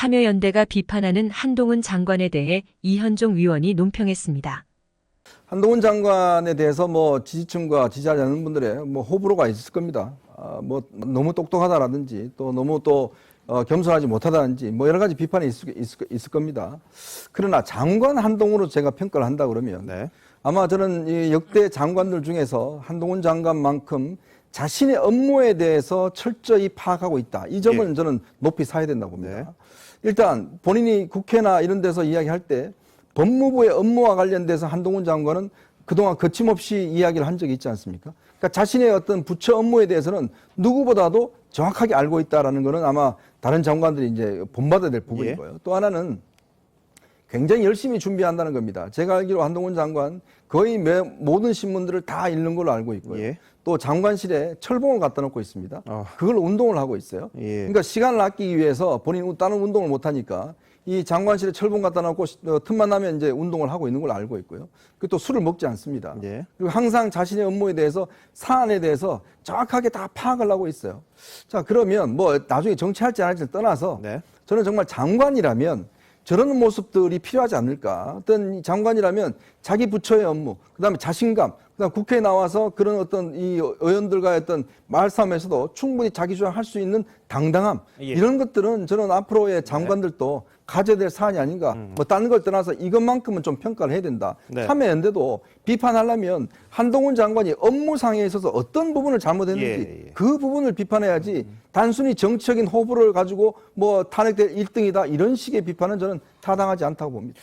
참여연대가 비판하는 한동훈 장관에 대해 이현종 위원이 논평했습니다. 한동훈 장관에 대해서 뭐 지지층과 지지하지 않는 분들의 뭐 호불호가 있을 겁니다. 아, 뭐 너무 똑똑하다라든지 또 너무 또 어, 겸손하지 못하다든지 뭐 여러 가지 비판이 있을, 있을, 있을 겁니다. 그러나 장관 한동훈으로 제가 평가를 한다 그러면 네. 아마 저는 이 역대 장관들 중에서 한동훈 장관만큼 자신의 업무에 대해서 철저히 파악하고 있다. 이 점은 저는 높이 사야 된다고 봅니다. 네. 일단 본인이 국회나 이런 데서 이야기할 때 법무부의 업무와 관련돼서 한동훈 장관은 그동안 거침없이 이야기를 한 적이 있지 않습니까? 그러니까 자신의 어떤 부처 업무에 대해서는 누구보다도 정확하게 알고 있다라는 거는 아마 다른 장관들이 이제 본받아야 될 부분인 예. 거예요. 또 하나는 굉장히 열심히 준비한다는 겁니다. 제가 알기로 한동훈 장관 거의 매, 모든 신문들을 다 읽는 걸로 알고 있고요. 예. 또 장관실에 철봉을 갖다 놓고 있습니다. 어. 그걸 운동을 하고 있어요. 예. 그러니까 시간을 아끼기 위해서 본인 다른 운동을 못 하니까 이 장관실에 철봉 갖다 놓고 시- 어, 틈만 나면 이제 운동을 하고 있는 걸 알고 있고요. 그리고 또 술을 먹지 않습니다. 예. 그리고 항상 자신의 업무에 대해서 사안에 대해서 정확하게 다 파악을 하고 있어요. 자 그러면 뭐 나중에 정치할지 안 할지를 떠나서 네. 저는 정말 장관이라면 저런 모습들이 필요하지 않을까. 어떤 이 장관이라면 자기 부처의 업무, 그 다음에 자신감, 그 다음 국회에 나와서 그런 어떤 이 의원들과의 어떤 말싸움에서도 충분히 자기 주장할 수 있는 당당함. 예. 이런 것들은 저는 앞으로의 장관들도 가져야 될 사안이 아닌가. 뭐 다른 걸 떠나서 이것만큼은 좀 평가를 해야 된다. 네. 참여연대도 비판하려면 한동훈 장관이 업무상에 있어서 어떤 부분을 잘못했는지 예, 예. 그 부분을 비판해야지 단순히 정치적인 호불호를 가지고 뭐 탄핵될 1등이다 이런 식의 비판은 저는 타당하지 않다고 봅니다.